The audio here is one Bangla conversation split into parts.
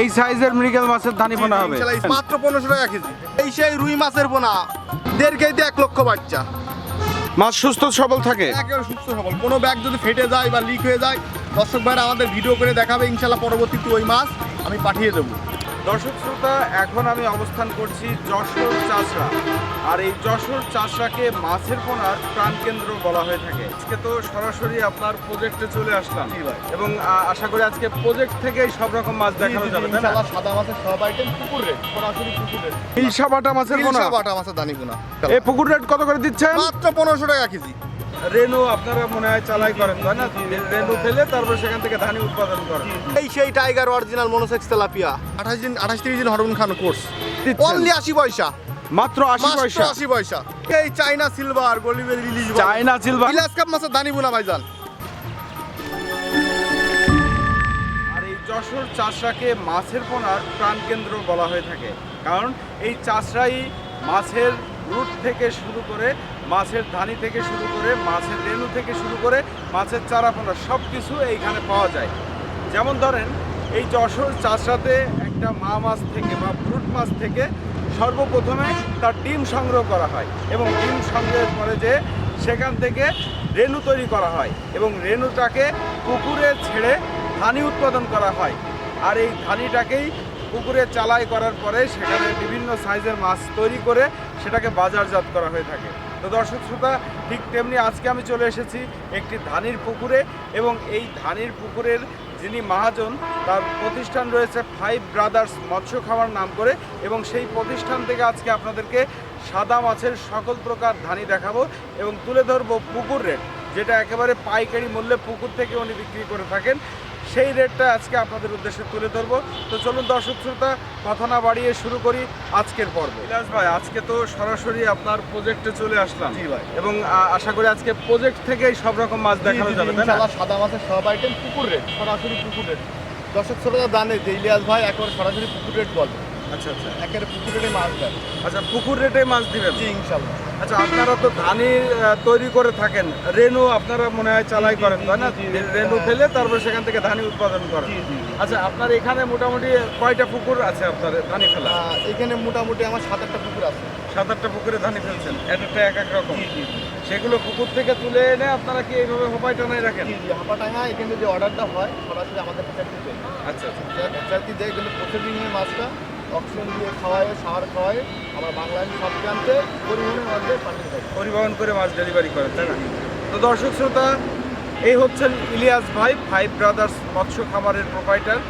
এই সাইজের মৃগেল মাছের ধানি পোনা হবে। মাত্র পনেরোশো টাকা কেজি। এই সেই রুই মাছের পোনা দেড় কেজিতে এক লক্ষ বাচ্চা। মাছ সুস্থ সবল থাকে? একেবারে সুস্থ সবল। কোনো ব্যাগ যদি ফেটে যায় বা লিক হয়ে যায় দর্শক ভাইরা আমাদের ভিডিও করে দেখাবে ইনশাল্লাহ পরবর্তীতে ওই মাছ আমি পাঠিয়ে দেবো। দর্শক শ্রোতা এখন আমি অবস্থান করছি যশোর চাষড়া। আর এই যশোর চাষড়াকে মাছের পোনার প্রাণকেন্দ্র বলা হয়ে থাকে। আজকে তো সরাসরি আপনার প্রজেক্টে চলে আসলাম। এবং আশা করি আজকে প্রজেক্ট থেকেই সব রকম মাছ দেখানো যাবে তাই না? সাদা মাছের সব আইটেম পুকুর রেট সরাসরি পুকুর রেট। ইলশা বাটা মাছের পোনা? ইলশা বাটা মাছের দানি পোনা। এই পুকুর রেট কত করে দিচ্ছেন? মাত্র পনেরোশো টাকা কেজি। রেনু আপনারা মনে হয় চালাই করেন তাই না? রেনু ফেলে তারপর সেখান থেকে ধানি উৎপাদন করেন। এই সেই টাইগার অরিজিনাল মনোসেক্স তেলাপিয়া। আঠাশ দিন আঠাশ তিরিশ দিন হরমোন খান কোর্স? অনলি আশি পয়সা। মাত্র আশি মাত্র পয়সা। আশি পয়সা। এই চাইনা সিলভার গলিবেল ইলিশ চায়না সিলভার ইলাস কাপ মাছের দানি বোনা ভাইজান। আর এই যশোর চাষরাকে মাছের পোনার প্রাণকেন্দ্র বলা হয়ে থাকে। কারণ এই চাষরাই মাছের রুট থেকে শুরু করে মাছের ধানি থেকে শুরু করে মাছের রেণু থেকে শুরু করে মাছের চারাপোনা সব কিছু এইখানে পাওয়া যায়। যেমন ধরেন এই যশোর চাষরাতে একটা মা মাছ থেকে বা ফ্রুট মাছ থেকে সর্বপ্রথমে তার ডিম সংগ্রহ করা হয় এবং ডিম সংগ্রহের পরে যে সেখান থেকে রেণু তৈরি করা হয় এবং রেণুটাকে পুকুরে ছেড়ে ধানি উৎপাদন করা হয়। আর এই ধানিটাকেই পুকুরে চালাই করার পরে সেখানে বিভিন্ন সাইজের মাছ তৈরি করে সেটাকে বাজারজাত করা হয়ে থাকে। তো দর্শক শ্রোতা, ঠিক তেমনি আজকে আমি চলে এসেছি একটি ধানির পুকুরে এবং এই ধানির পুকুরের যিনি মহাজন, তার প্রতিষ্ঠান রয়েছে ফাইভ ব্রাদার্স মৎস্য খাওয়ার নাম করে এবং সেই প্রতিষ্ঠান থেকে আজকে আপনাদেরকে সাদা মাছের সকল প্রকার ধানি দেখাবো এবং তুলে ধরবো পুকুর রেট, যেটা একেবারে পাইকারি মূল্যে পুকুর থেকে উনি বিক্রি করে থাকেন। সেই রেটটা আজকে আপনাদের উদ্দেশ্যে তুলে ধরবো। তো চলুন দর্শক শ্রোতা কথা না বাড়িয়ে শুরু করি আজকের পর্ব। ইলাস ভাই আজকে তো সরাসরি আপনার প্রজেক্টে চলে আসলাম। জি ভাই। এবং আশা করি আজকে প্রজেক্ট থেকেই সব রকম মাছ দেখানো যাবে তাই না? সাদা মাছের সব আইটেম পুকুর রেট সরাসরি পুকুর রেট দর্শক শ্রোতা জানে যে ইলিয়াস ভাই একবার সরাসরি পুকুর রেট বলে। আচ্ছা আচ্ছা। একেবারে পুকুর রেটে মাছ দেয়। আচ্ছা পুকুর রেটে মাছ দিবেন। জি ইনশাল্লাহ আচ্ছা আপনারা তো ধানি আহ, তৈরি করে থাকেন। রেনু আপনারা মনে হয় চালাই করেন তাই না। রেনু ফেলে তারপর সেখান থেকে ধানি উৎপাদন করেন। জি, জি। আচ্ছা আপনার এখানে মোটামুটি কয়টা পুকুর আছে আপনার ধানি ফেলা? এখানে মোটামুটি আমার সাত আটটা পুকুর আছে। সাত আটটা পুকুরে ধানি ফেলছেন এক একটা এক এক রকম। জি, জি, জি। সেগুলো পুকুর থেকে তুলে এনে আপনারা কি এইভাবে হোপাই টানাই রাখেন? জি জি হাঁপাটাঙ্গা এখানে যে অর্ডারটা হয় সরাসরি আমাদের দেয় আচ্ছা আচ্ছা। দেয় কিন্তু প্রসেসিং এর মাছটা অক্সিজেন দিয়ে খাওয়ায় সার খাওয়ায় আমরা বাংলায় সব প্রান্তে পরিবহনের মধ্যে পাঠিয়ে পরিবহন করে মাছ ডেলিভারি করেন তাই না? তো দর্শক শ্রোতা এই হচ্ছেন ইলিয়াস ভাই ফাইভ ব্রাদার্স মৎস্য খামারের প্রোপাইটার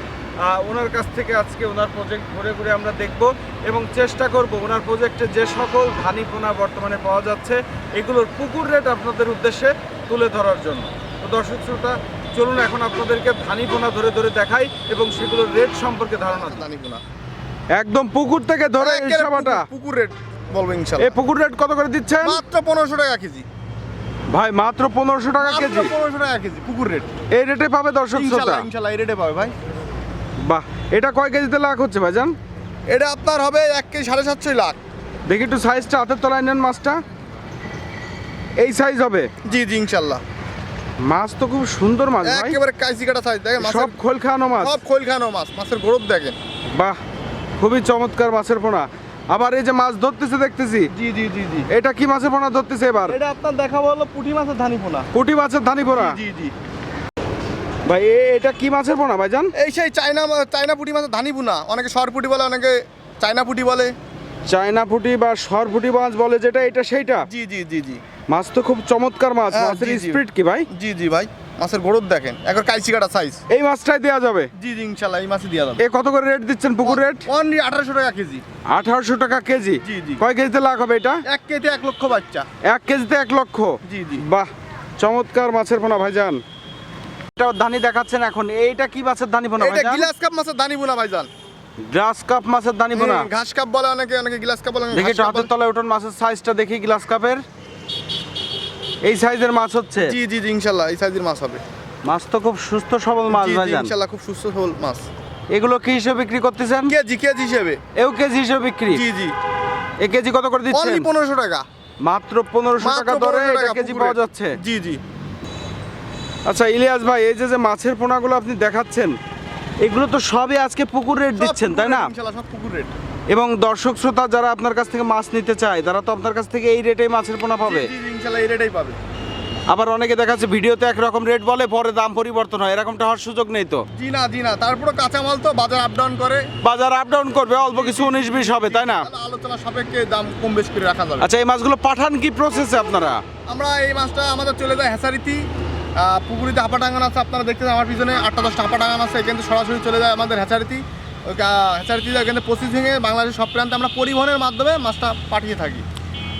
ওনার কাছ থেকে আজকে ওনার প্রজেক্ট ঘুরে ঘুরে আমরা দেখব এবং চেষ্টা করব ওনার প্রজেক্টে যে সকল ধানি পোনা বর্তমানে পাওয়া যাচ্ছে এগুলোর পুকুর রেট আপনাদের উদ্দেশ্যে তুলে ধরার জন্য। তো দর্শক শ্রোতা চলুন এখন আপনাদেরকে ধানি পোনা ধরে ধরে দেখাই এবং সেগুলোর রেট সম্পর্কে ধারণা দিই। জানি না একদম পুকুর থেকে ধরে পুকুর রেট বলব এই পুকুর রেট কত করে দিচ্ছেন? মাত্র পনেরোশো টাকা কেজি। ভাই মাত্র পনেরোশো টাকা কেজি। পনেরোশো টাকা কেজি পুকুর রেট। এই রেটে পাবে দর্শক শ্রোতা। এই রেটে পাবে ভাই। বাহ এটা কয় কেজিতে লাখ হচ্ছে ভাই ভাইজান? এটা আপনার হবে এক কেজি সাড়ে সাতশোই লাখ। দেখি একটু সাইজটা হাতের তলায় নেন মাছটা। এই সাইজ হবে? জি জি ইনশাল্লাহ। মাছ তো খুব সুন্দর মাছ ভাই। একেবারে কাইসি কাটা সাইজ দেখেন সব খোল খাওয়ানো মাছ। সব খোল খানো মাছ মাছের গ্রোথ দেখেন। বাহ খুবই চমৎকার মাছের পোনা। আবার এই যে মাছ ধরতেছে দেখতেছি? জি জি জি জি। এটা কি মাছের পোনা ধরতেছে এবার? এটা আপনার দেখাবো হলো পুঁটি মাছের ধানি পোনা। পুঁটি মাছের ধানি পোনা? জি জি ভাই এটা কি মাছের পোনা ভাই ভাইজান? এই সেই চায়না চায়না পুঁটি মাছের ধানি পোনা। অনেকে সর পুঁটি বলে অনেকে চায়না পুঁটি বলে। চায়না পুঁটি বা সর পুঁটি মাছ বলে যেটা এটা সেইটা? জি জি জি জি। মাছ তো খুব চমৎকার মাছ। হ্যাঁ, মাছের। স্পিড কি ভাই? জি জি ভাই। মাছের গ্রোথ দেখেন। একবার কাইসি কাটা সাইজ এই মাছটাই দেওয়া যাবে? জি জি ইনশাল্লাহ এই মাছই দেওয়া যাবে। এ কত করে রেট দিচ্ছেন পুকুর রেট? অনলি আঠারোশো টাকা কেজি। আঠারোশো টাকা কেজি? জি, জি। কয় কেজিতে লাখ হবে এটা? এক কেজি এক লক্ষ বাচ্চা। এক কেজিতে এক লক্ষ? জি জি। বাহ চমৎকার মাছের পোনা ভাইজান। এটা ধানি দেখাচ্ছেন এখন। এইটা কি মাছের ধানি পোনা এটা গিলাস কাপ মাছের দানি বোনা ভাইজান। গ্লাস কাপ মাছের ধানি পোনা। ঘাস কাপ বলে অনেকে অনেকে গ্লাস কাপ বলে দেখি হাতের তলায় উঠুন মাছের সাইজটা দেখি গ্লাস কাপের এই সাইজের মাছ হচ্ছে? জি জি জি ইনশাল্লাহ এই সাইজের মাছ হবে। মাছ তো খুব সুস্থ সবল মাছ ভাইজান। ইনশাল্লাহ খুব সুস্থ সবল মাছ। এগুলো কি হিসেবে বিক্রি করতেছেন? কেজি কেজি হিসেবে। এও কেজি হিসেবে বিক্রি? জি জি। এ কেজি কত করে দিচ্ছেন? অনলি পনেরোশো টাকা। মাত্র পনেরোশো মাত্র টাকা দরে 1500 এটা কেজি পাওয়া যাচ্ছে। জি জি। আচ্ছা ইলিয়াস ভাই এই যে যে মাছের পোনাগুলো আপনি দেখাচ্ছেন এগুলো তো সবই আজকে পুকুর রেট দিচ্ছেন তাই না? ইনশাল্লাহ সব পুকুর রেট। এবং দর্শক শ্রোতা যারা আপনার কাছ থেকে মাছ নিতে চায় তারা তো আপনার কাছ থেকে এই রেটেই মাছের পোনা পাবে। ইনশাল্লাহ এই রেটেই পাবে। আবার অনেকে দেখাচ্ছে ভিডিওতে একরকম রেট বলে পরে দাম পরিবর্তন হয় এরকমটা হওয়ার সুযোগ নেই তো। জি না জি না তারপরে কাঁচামাল তো বাজার আপ ডাউন করে। বাজার আপ ডাউন করবে অল্প কিছু উনিশ বিশ হবে তাই না? আলোচনা সাপেক্ষে দাম কম বেশ করে রাখা যাবে। আচ্ছা এই মাছগুলো পাঠান কি প্রসেসে আপনারা? আমরা এই মাছটা আমাদের চলে যায় হেসারিতি পুকুরিতে হাঁপাটাঙ্গান আছে আপনারা দেখতেছেন আমার পিছনে আটটা দশটা হাঁপা টাঙ্গান আছে এখান থেকে সরাসরি চলে যায় আমাদের হেসারিতি। ওই কা- হেসারিতি এখান থেকে প্রসেসিংয়ে বাংলাদেশের সব প্রান্তে আমরা পরিবহনের মাধ্যমে মাছটা পাঠিয়ে থাকি।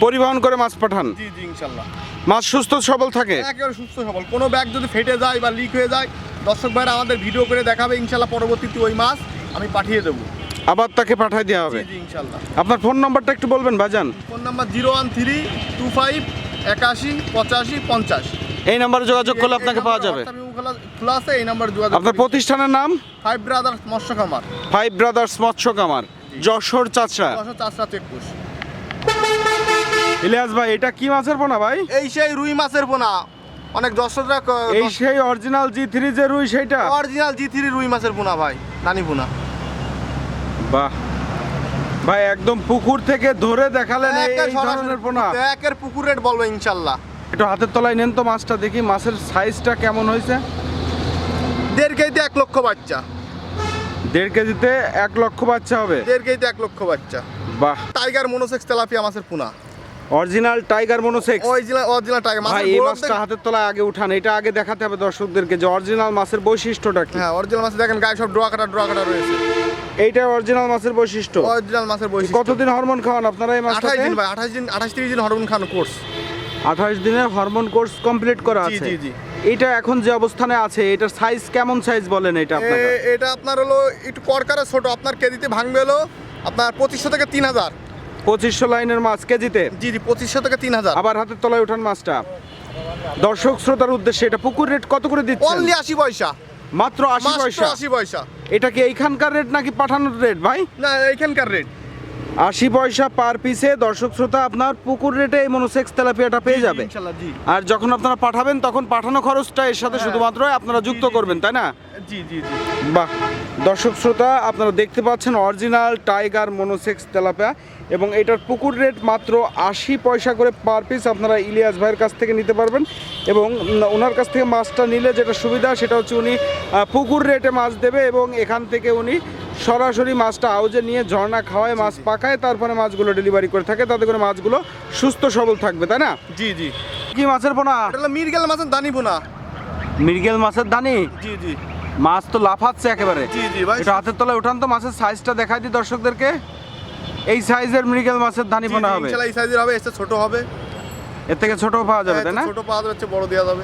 পরিবহন করে মাছ পাঠান? জি জি ইনশাল্লাহ। মাছ সুস্থ সবল থাকে? একেবারে সুস্থ সবল। কোনো ব্যাগ যদি ফেটে যায় বা লিক হয়ে যায় দর্শক ভাইরা আমাদের ভিডিও করে দেখাবে ইনশাল্লাহ পরবর্তীতে ওই মাছ আমি পাঠিয়ে দেবো। আবার তাকে পাঠাই দেওয়া হবে? জি জি ইনশাল্লাহ। আপনার ফোন নাম্বারটা একটু বলবেন ভাইজান। Phone number zero one three two five একাশি পঁচাশি পঞ্চাশ। এই নাম্বারে যোগাযোগ করলে আপনাকে পাওয়া যাবে। খোলা আছে এই নাম্বার যোগাযোগ আপনার প্রতিষ্ঠানের নাম? ফাইভ ব্রাদার্স মৎস্য খামার। ফাইভ ব্রাদার্স মৎস্য কামার যশোর চাচড়া দশশো চারশো চেকপোস্ট ইলিয়াস ভাই এটা কি মাছের পোনা ভাই? এই সেই রুই মাছের পোনা। অনেক দর্শকরা এই সেই অরিজিনাল জি থ্রি যে রুই সেইটা? অরিজিনাল জি থ্রি রুই মাছের পোনা ভাই নানি পোনা। বাহ। ভাই একদম পুকুর থেকে ধরে দেখালেন এই এই ধরনের পোনা। একের পুকুর রেট বলব ইনশাল্লাহ। একটু হাতের তলায় নেন তো মাছটা দেখি মাছের সাইজটা কেমন হয়েছে। দেড় কেজিতে এক লক্ষ বাচ্চা। দেড় কেজিতে এক লক্ষ বাচ্চা হবে? দেড় কেজিতে এক লক্ষ বাচ্চা। বাহ। টাইগার মনোসেক্স তেলাপিয়া মাছের পোনা। Original tiger monosex original original tiger মাছের এই মাছটা হাতের তলায় আগে উঠান এটা আগে দেখাতে হবে দর্শকদেরকে যে অরিজিনাল মাছের বৈশিষ্ট্যটা কি। হ্যাঁ অরিজিনাল মাছ দেখেন গায়ে সব ডোয়া কাটা ডোয়া কাটা রয়েছে। এইটা অরিজিনাল মাছের বৈশিষ্ট্য? অরিজিনাল মাছের বৈশিষ্ট্য। কতদিন হরমোন খাওয়ান আপনারা এই আঠাশ মাছটাকে দিন ভাই আঠাশ দিন আঠাশ তিরিশ দিন হরমোন খানো কোর্স আঠাশ দিনের হরমোন কোর্স কমপ্লিট করা আছে। জি, জি। এইটা এখন যে অবস্থানে আছে এটার সাইজ কেমন সাইজ বলেন এটা এটা আপনার হলো একটু করকারে ছোট আপনার কেজিতে ভাঙবে হলো আপনার পঁচিশশো থেকে তিন হাজার। পঁচিশশো লাইনের মাছ কেজিতে? জি জি পঁচিশশো থেকে তিন হাজার। আবার হাতের তলায় উঠান মাছটা। দর্শক শ্রোতার উদ্দেশ্যে এটা পুকুর রেট কত করে দিচ্ছেন? অনলি আশি পয়সা। মাত্র আশি পয়সা? আশি পয়সা। এটা কি এইখানকার রেট নাকি পাঠানোর রেট ভাই? না এইখানকার রেট আশি পয়সা পার পিসে দর্শক শ্রোতা আপনার পুকুর রেটে এই মনোসেক্স তেলাপিয়াটা পেয়ে যাবে। আর যখন আপনারা পাঠাবেন তখন পাঠানো খরচটা এর সাথে হ্যাঁ। শুধুমাত্র আপনারা যুক্ত করবেন তাই না? জি জি জি। বাহ! দর্শক শ্রোতা আপনারা দেখতে পাচ্ছেন অরিজিনাল টাইগার মনোসেক্স তেলাপিয়া এবং এটার পুকুর রেট মাত্র আশি পয়সা করে পার পিস আপনারা ইলিয়াস ভাইয়ের কাছ থেকে নিতে পারবেন এবং ওনার কাছ থেকে মাছটা নিলে যেটা সুবিধা সেটা হচ্ছে উনি পুকুর রেটে মাছ দেবে এবং এখান থেকে উনি সরাসরি মাছটা আউজে নিয়ে ঝর্ণা খাওয়ায় মাছ পাকায় তারপরে মাছগুলো ডেলিভারি করে থাকে তাতে করে মাছগুলো সুস্থ সবল থাকবে তাই না? জি জি। কি মাছের পোনা? এটা মিরগেল মাছের দানি বোনা মৃগেল মাছের দানি? জি জি। মাছ তো লাফাচ্ছে একেবারে। জি জি ভাই। এটা হাতের তলায় উঠান তো মাছের সাইজটা দেখাই দিই দর্শকদেরকে। এই সাইজের মৃগেল মাছের দানি পোনা হবে। এই সাইজের হবে এসে ছোট হবে। এর থেকে ছোট পাওয়া যাবে হ্যাঁ, তাই না? ছোট পাওয়া যাচ্ছে বড় দেওয়া যাবে।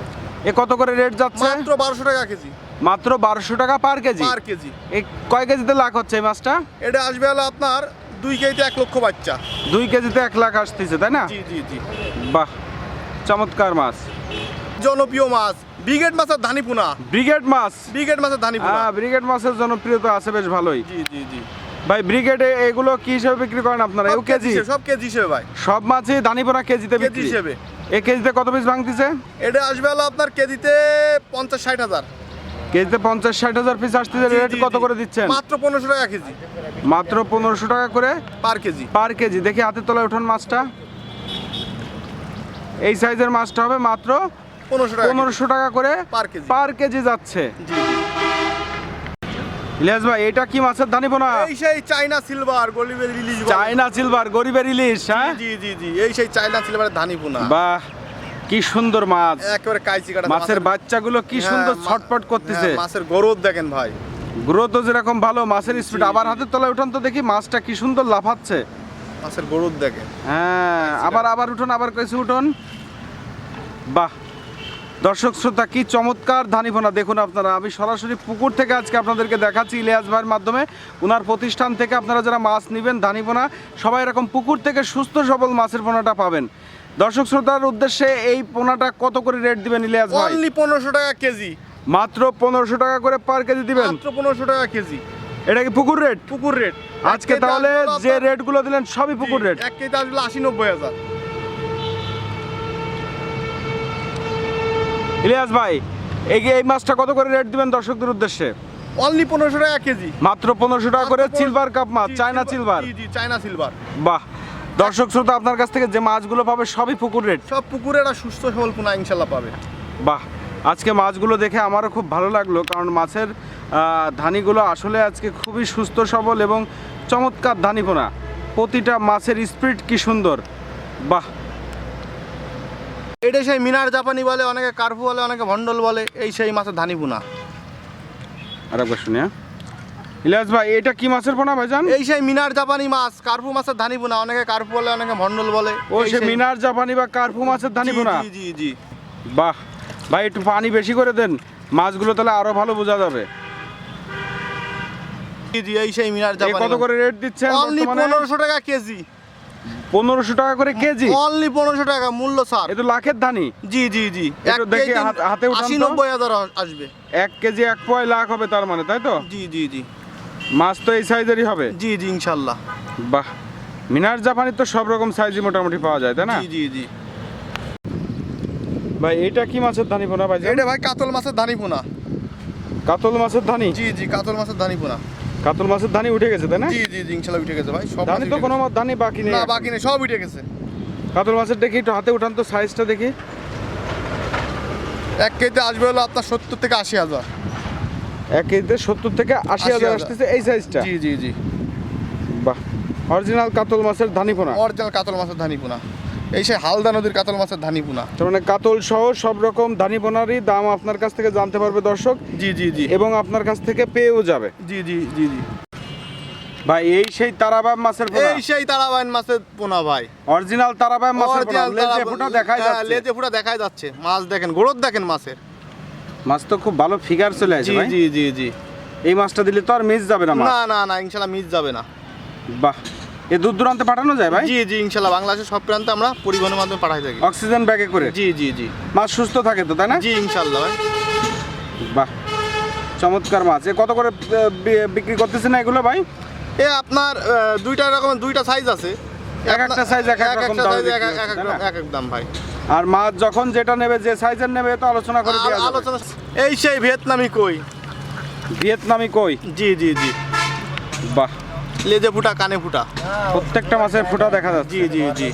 এ কত করে রেট যাচ্ছে? মাত্র বারোশো টাকা কেজি। মাত্র বারোশো টাকা পার কেজি। Per KG. এই কয় কেজিতে লাখ হচ্ছে এই মাছটা? এটা আসবে হলো আপনার দুই কেজিতে এক লক্ষ বাচ্চা। দুই কেজিতে এক লাখ আসতেছে তাই না? জি জি জি। বাহ চমৎকার মাছ। জনপ্রিয় মাছ। ব্রিগেড মাছের ধানি পোনা। ব্রিগেড মাছ? ব্রিগেড মাছের ধানি পোনা। হ্যাঁ ব্রিগেড মাছের জনপ্রিয়তা আছে বেশ ভালোই। জি জি জি। ভাই ব্রিগেডে এগুলো কি হিসেবে বিক্রি করেন আপনারা? এও কেজি? সব কেজি হিসেবে ভাই। সব মাছই ধানি পোনা কেজিতে কেজি বিক্রি? হিসেবে। এ কেজিতে কত পিস ভাঙতিছে? এটা আসবে হলো আপনার কেজিতে পঞ্চাশ ষাট হাজার। কেজিতে পঞ্চাশ ষাট হাজার পিস আসতেছে রেট কত করে দিচ্ছেন? মাত্র পনেরোশো টাকা কেজি। মাত্র পনেরোশো টাকা করে? Per kg. Per kg. দেখি হাতে তলায় উঠান মাছটা। এই সাইজের মাছটা হবে মাত্র পনেরোশো টাকা করে পার কেজি। যাচ্ছে। ইলিয়াস ভাই এটা কি মাছের ধানি পোনা এই সেই চাইনা সিলভার গলিবের রিলিজ চায়না সিলভার গরিবের ইলিশ হ্যাঁ? জি জি জি এই সেই চাইনা সিলভারের ধানি পোনা বাহ। কি সুন্দর মাছ। একেবারে কাইচি কাটা মাছের বাচ্চাগুলো কি হ্যাঁ, সুন্দর ছটপট করতেছে। হ্যাঁ, মাছের গরদ দেখেন ভাই। গ্রোথ যেরকম ভালো মাছের স্পিড। আবার হাতের তলায় উঠান তো দেখি মাছটা কি সুন্দর লাফাচ্ছে। মাছের গরদ দেখেন। হ্যাঁ আবার আবার উঠুন আবার কিছু উঠুন। বাহ। দর্শক শ্রোতা কি চমৎকার ধানিপোনা দেখুন আপনারা আমি সরাসরি পুকুর থেকে আজকে আপনাদেরকে দেখাচ্ছি ইলিয়াস ভাইয়ের মাধ্যমে। ওনার প্রতিষ্ঠান থেকে আপনারা যারা মাছ নেবেন ধানিপোনা সবাই এরকম পুকুর থেকে সুস্থ সবল মাছের পোনাটা পাবেন। দর্শক শ্রোতার উদ্দেশ্যে এই পোনাটা কত করে রেট দিবেন ইলিয়াস ভাই? অনলি পনেরোশো টাকা কেজি। মাত্র পনেরোশো টাকা করে পার কেজি দিবেন। মাত্র পনেরোশো টাকা কেজি। এটা কি পুকুর রেট পুকুর রেট আজকে তাহলে যে রেটগুলো দিলেন সবই পুকুর রেট এক কেজি আসলে আশি নব্বই হাজার। ইলিয়াস ভাই এই এই মাছটা কত করে রেট দিবেন দর্শকদের উদ্দেশ্যে? অনলি পনেরোশো টাকা কেজি। মাত্র পনেরোশো টাকা করে সিলভার কাপ মাছ চায়না সিলভার জি জি চায়না সিলভার বাহ। দর্শক শ্রোতা আপনার কাছ থেকে যে মাছগুলো পাবে সবই পুকুর রেট। সব পুকুরের আর সুস্থ সবল পোনা ইনশাল্লাহ পাবে। বাহ আজকে মাছগুলো দেখে আমারও খুব ভালো লাগল কারণ মাছের ধানিগুলো আসলে আজকে খুবই সুস্থ সবল এবং চমৎকার ধানি ধানিপোনা প্রতিটা মাছের স্পিড কি সুন্দর। বাহ। এটা সেই মিনার জাপানি বলে অনেকে কার্ফু বলে অনেকে ভন্ডল বলে এই সেই মাছের ধানি পোনা। আর একবার শুনি হ্যাঁ। ইলিয়াস ভাই এটা কি মাছের পোনা ভাইজান? এই সেই মিনার জাপানি মাছ কার্ফু মাছের ধানি পোনা অনেকে কার্ফু বলে অনেকে ভন্ডল বলে। ও সে মিনার জাপানি বা কার্পু মাছের ধানিপোনা জি জি জি বাহ ভাই একটু পানি বেশি করে দেন মাছগুলো তাহলে আরও ভালো বোঝা যাবে। জি জি এই সেই মিনার জাপানি কত করে রেট দিচ্ছেন অনলি পনেরোশো টাকা কেজি। পনেরোশো টাকা করে কেজি? অনলি পনেরোশো টাকা মূল্য ছাড়। এ তো লাখের ধানি? জি জি জি। একটু দেখি হাত- আশি। নব্বই হাজার আসবে। এক কেজি এক পয় লাখ হবে তার মানে তাই তো? জি জি জি। মাছ তো এই সাইজেরই হবে? জি জি ইনশাল্লাহ। বাহ। মিনার জাপানি তো সব রকম সাইজই মোটামুটি পাওয়া যায় তাই না? জি জি জি। ভাই এটা কি মাছের ধানি পোনা ভাই? এটা ভাই কাতল মাছের ধানি পোনা। কাতল মাছের ধানি জি জি কাতল মাছের ধানি পোনা। কাতল মাছের ধানি উঠে গেছে তাই না? জি জি জি ইনশাল্লাহ উঠে গেছে ভাই সব ধানি তো কোনো। মাছ ধানি বাকি নেই না বাকি নেই সব উঠে গেছে। কাতল মাছের দেখি একটু হাতে উঠান তো সাইজটা দেখি। এক কেজিতে আসবে হলো আপনার সত্তর থেকে আশি হাজার। এক কেজিতে সত্তর থেকে আশি হাজার আসতেছে এই সাইজটা জি জি জি। বাহ অরিজিনাল কাতল মাছের ধানি পোনা অরিজিনাল কাতল মাছের ধানি পোনা এই সেই হালদা নদীর কাতল মাছের ধানি পোনা তার মানে কাতল সহ সব রকম ধানি পোনারই দাম আপনার কাছ থেকে জানতে পারবে দর্শক। জি জি জি। এবং আপনার কাছ থেকে পেয়েও যাবে। জি জি জি জি। ভাই এই সেই তারাবাম মাছের পোনা। এই সেই তারাবাইন মাছের পোনা ভাই। অরিজিনাল তারাবাম মাছের পোনা। লেজে ফুটা দেখাই হ্যাঁ, যাচ্ছে। লেজে ফুটা দেখাই যাচ্ছে। মাছ দেখেন গোড়ত দেখেন মাছের। মাছ তো খুব ভালো ফিগার চলে আসে জি ভাই। জি জি জি। এই মাছটা দিলে তো আর মিস যাবে না মাছ। না না না ইনশাল্লাহ মিস যাবে না। বাহ। এ দূর দূরান্তে পাঠানো যায় ভাই? জি জি ইনশাল্লাহ বাংলাদেশের সব প্রান্তে আমরা পরিবহনের মাধ্যমে পাঠাই থাকি। অক্সিজেন ব্যাগে করে? জি জি জি। মাছ সুস্থ থাকে তো তাই না? জি ইনশাল্লাহ ভাই। বাহ। চমৎকার মাছ। এ কত করে আহ, বি- বিক্রি করতেছেন এগুলো ভাই? এ আপনার আহ, দুইটা রকমের দুইটা সাইজ আছে। এক একটা size এক এক রকম একটা দামে size এক বিক্রি এক- এক হচ্ছে, এক তাই না? এক এক দাম ভাই। আর মাছ যখন যেটা নেবে যে সাইজের নেবে তো আলোচনা করে দেওয়া আলোচনা এই সেই ভিয়েতনামি কই? ভিয়েতনামি কই? জি জি জি। বাহ। লেজে ফুটা কানে ফুটা। প্রত্যেকটা মাছের ফোঁটা দেখা যাচ্ছে। জি জি জি।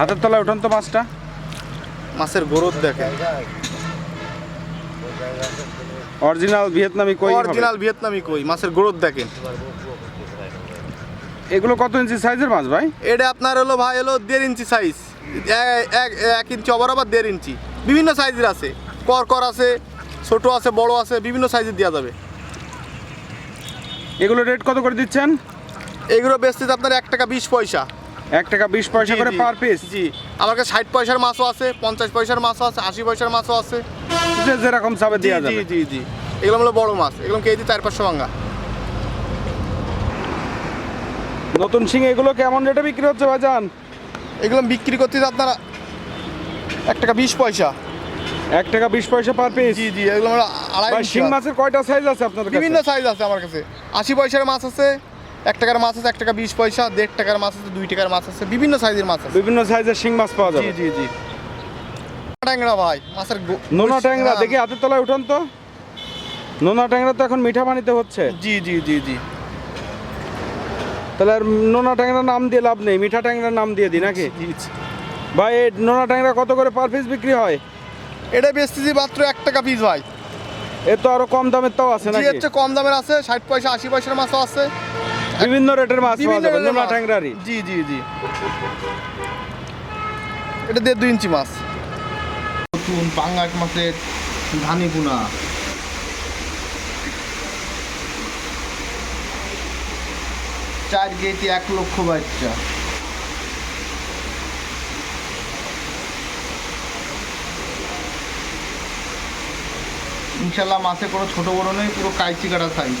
হাতের তলায় উঠান তো মাছটা। মাছের গোরত দেখে অরিজিনাল ভিয়েতনামি কই অরিজিনাল ভিয়েতনামি কই? মাছের গোরত দেখেন। এগুলো কত ইঞ্চি সাইজের মাছ ভাই? এটা আপনার হলো ভাই হলো দেড় ইঞ্চি সাইজ এক ইঞ্চি অবর আবার দেড় ইঞ্চি। বিভিন্ন সাইজের আছে। কর কর আছে ছোট আছে বড় আছে বিভিন্ন সাইজের দেওয়া যাবে। এগুলো রেট কত করে দিচ্ছেন? এগুলো বেচতে আপনার এক টাকা বিশ পয়সা। এক টাকা বিশ পয়সা করে পার পিস জি। আমার কাছে ষাট পয়সার মাছও আছে পঞ্চাশ পয়সার মাছও আছে আশি পয়সার মাছও আছে। যে যেরকম চাবে জি দেওয়া জি যাবে। জি জি। এগুলো হলো বড় মাছ। এগুলো কেজি চার পাঁচশো ভাঙ্গা। নতুন সিং এগুলো কেমন রেটে বিক্রি হচ্ছে ভাইজান? এগুলো বিক্রি করতে আপনারা এক টাকা বিশ পয়সা। এক টাকা বিশ পয়সা পার পিস জি জি এগুলো হলো আড়াই শিং মাছের কয়টা সাইজ আছে আপনাদের বিভিন্ন সাইজ আছে আমার কাছে। আশি পয়সার মাছ আছে এক টাকার মাছ আছে এক টাকা বিশ পয়সা দেড় টাকার মাছ আছে দুই টাকার মাছ আছে বিভিন্ন সাইজের মাছ আছে। বিভিন্ন সাইজের শিং মাছ পাওয়া যায় জি জি জি। ট্যাংরা ভাই মাছের নোনা ট্যাংরা হ্যাঁ, দেখি হাতের তলায় উঠান তো। নোনা ট্যাংরা তো এখন মিঠা পানিতে হচ্ছে। জি জি জি জি। তাহলে আর নোনা ট্যাংরা নাম দিয়ে লাভ নেই মিঠা ট্যাংরার নাম দিয়ে দিই নাকি। ভাই এই নোনা ট্যাংরা কত করে পার পিস বিক্রি হয়? এটা বেচতেছি মাত্র এক টাকা পিস ভাই। এ তো আরও কম দামের তাও আছে নাকি? হচ্ছে কম দামের আছে ষাট পয়সা আশি পয়সার মাছও আছে। বিভিন্ন রেটের মাছ পাওয়া যাবে নোনা। ট্যাংরারই জি জি জি। এটা দেড় দুই ইঞ্চি মাছ। নতুন পাঙ্গাস মাছের ধানি গুনা চার গেটে এক লক্ষ বাচ্চা। ইনশাল্লাহ মাসে কোনো ছোটো বড় নেই পুরো কাইচি কাটা সাইজ